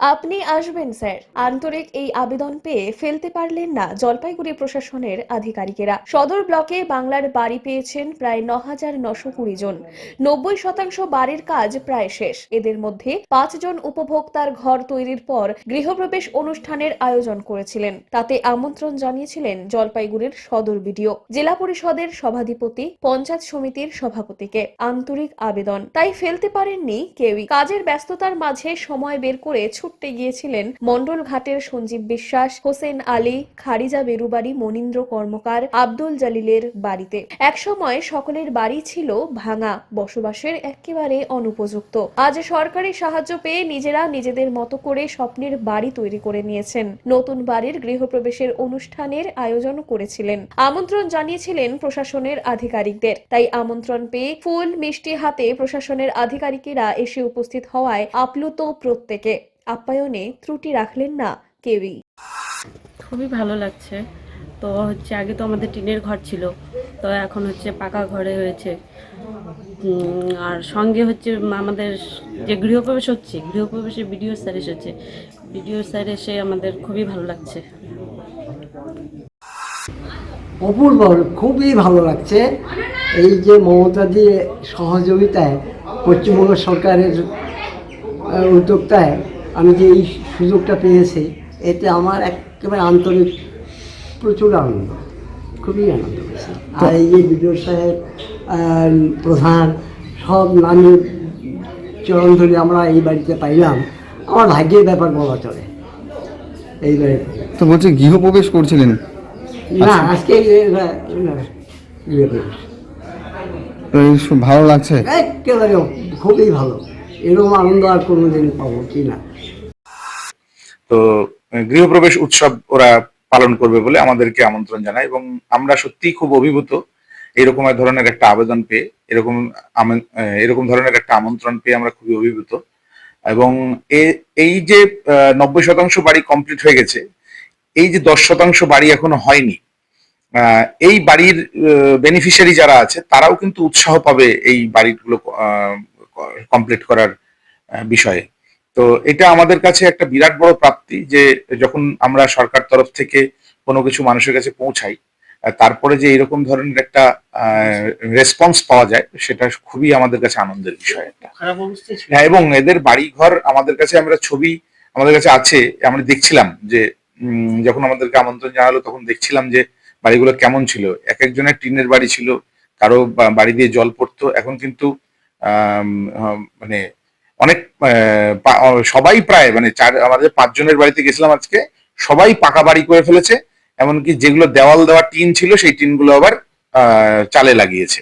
আপনি আসবেন, স্যার। আন্তরিক এই আবেদন পেয়ে ফেলতে পারলেন না জলপাইগুড়ি প্রশাসনের আধিকারিকেরা। সদর ব্লকে বাংলার বাড়ি পেয়েছেন প্রায় ন হাজার নশো কুড়ি জন। নব্বই শতাংশ বাড়ির কাজ প্রায় শেষ। এদের মধ্যে পাঁচজন উপভোক্তার ঘর তৈরির পর গৃহপ্রবেশ অনুষ্ঠানের আয়োজন করেছিলেন। তাতে আমন্ত্রণ জানিয়েছিলেন জলপাইগুড়ির সদর বিডিও। জেলা পরিষদের সভাধিপতি, পঞ্চায়েত সমিতির সভাপতিকে। আন্তরিক আবেদন। তাই ফেলতে পারেননি কেউই। কাজের ব্যস্ততার মাঝে সময় বের করে ছুটতে গিয়েছিলেন মন্ডল ঘাটের সঞ্জীব বিশ্বাস, হোসেন আলী, খারিজা বেরুবাড়ি, মনীন্দ্র কর্মকার, আব্দুল জালিলের বাড়িতে। একসময় সকলের বাড়ি ছিল ভাঙা, বসবাসের একেবারে অনুপযুক্ত। আজ সরকারি সাহায্য পেয়ে নিজেরা নিজেদের মতো করে স্বপ্নের বাড়ি তৈরি করে নিয়েছেন। নতুন বাড়ির গৃহপ্রবেশের অনুষ্ঠানের আয়োজন করেছিলেন। আমন্ত্রণ জানিয়েছিলেন প্রশাসনের আধিকারিকদের। তাই আমন্ত্রণ পেয়ে ফুল মিষ্টি হাতে প্রশাসনের আধিকারিকেরা এসে উপস্থিত হওয়ায় আপ্লুত প্রত্যেকে। আপ্যায়নে ত্রুটি রাখলেন না কেউই। খুবই ভালো লাগছে। তো হচ্ছে আগে তো আমাদের টিনের ঘর ছিল তো এখন হচ্ছে পাকা ঘরে হয়েছে। আর সঙ্গে হচ্ছে আমাদের যে গৃহপ্রবেশ হচ্ছে গৃহপ্রবেশে বিডিও স্যার এসেছে। বিডিও স্যার এসে আমাদের খুবই ভালো লাগছে। অপূর্ব খুবই ভালো লাগছে। এই যে মমতাদি সহযোগিতায় পশ্চিমবঙ্গ সরকারের উদ্যোক্তায় আমি যে এই সুযোগটা পেয়েছি এতে আমার একেবারে আন্তরিক প্রচুর আনন্দ খুবই আনন্দ পেয়েছি আর এই যে বিডিও সাহেব প্রধান সব নামের চরণ ধরে আমরা এই বাড়িতে পাইলাম। আমার ভাগ্যের ব্যাপার বলা চলে। এই বাড়িতে তো বলছে গৃহপ্রবেশ করছিলেন? না আজকে। তো এই সব ভালো লাগছে? একেবারে খুবই ভালো। এরকম আনন্দ আর কোনোদিন পাবো কি না? তো গৃহপ্রবেশ উৎসব ওরা পালন করবে বলে আমাদেরকে আমন্ত্রণ জানায় এবং আমরা সত্যি খুব অভিভূত এরকম এক ধরনের একটা আবেদন পেয়ে, এরকম এরকম ধরনের একটা আমন্ত্রণ পেয়ে আমরা খুবই অভিভূত এবং এই যে নব্বই শতাংশ বাড়ি কমপ্লিট হয়ে গেছে, এই যে দশ শতাংশ বাড়ি এখনও হয়নি এই বাড়ির বেনিফিশিয়ারি যারা আছে তারাও কিন্তু উৎসাহ পাবে এই বাড়িগুলো কমপ্লিট করার বিষয়ে। তো এটা আমাদের কাছে একটা বিরাট বড় প্রাপ্তি যে যখন আমরা সরকার তরফ থেকে কোনো কিছু মানুষের কাছে পৌঁছাই তারপরে যে এরকম ধরনের একটা রেসপন্স পাওয়া যায় সেটা খুবই আমাদের কাছে আনন্দের বিষয় একটা। হ্যাঁ এবং এদের বাড়ি ঘর আমাদের কাছে আমরা ছবি আমাদের কাছে আছে আমরা দেখছিলাম যে উম, যখন আমাদেরকে আমন্ত্রণ জানালো তখন দেখছিলাম যে বাড়িগুলো কেমন ছিল। এক একজনের টিনের বাড়ি ছিল কারও বাড়ি দিয়ে জল পড়তো। এখন কিন্তু আহ, মানে অনেক সবাই প্রায় মানে চার, আমাদের পাঁচজনের বাড়িতে গেছিলাম আজকে, সবাই পাকা বাড়ি করে ফেলেছে, এমনকি যেগুলো দেওয়াল দেওয়া টিন ছিল, সেই টিনগুলো আবার চালে লাগিয়েছে।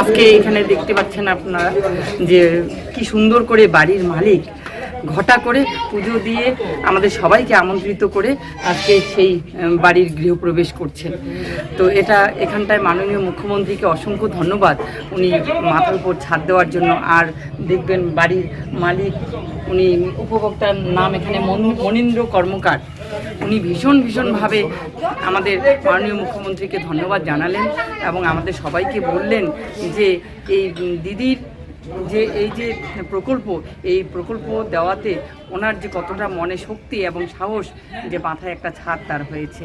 আজকে এখানে দেখতে পাচ্ছেন আপনারা যে কি সুন্দর করে বাড়ির মালিক ঘটা করে পুজো দিয়ে আমাদের সবাইকে আমন্ত্রিত করে আজকে সেই বাড়ির গৃহপ্রবেশ করছেন। তো এটা এখানটায় মাননীয় মুখ্যমন্ত্রীকে অসংখ্য ধন্যবাদ। উনি মাথার উপর ছাদ দেওয়ার জন্য। আর দেখবেন বাড়ির মালিক, উনি উপভোক্তার নাম এখানে মনু- মনীন্দ্র কর্মকার। উনি ভীষণ, ভীষণভাবে আমাদের মাননীয় মুখ্যমন্ত্রীকে ধন্যবাদ জানালেন এবং আমাদের সবাইকে বললেন যে, এই দিদির যে এই যে প্রকল্প, এই প্রকল্প দেওয়াতে ওনার যে কতটা মনে শক্তি এবং সাহস যে মাথায় একটা ছাদ তার হয়েছে।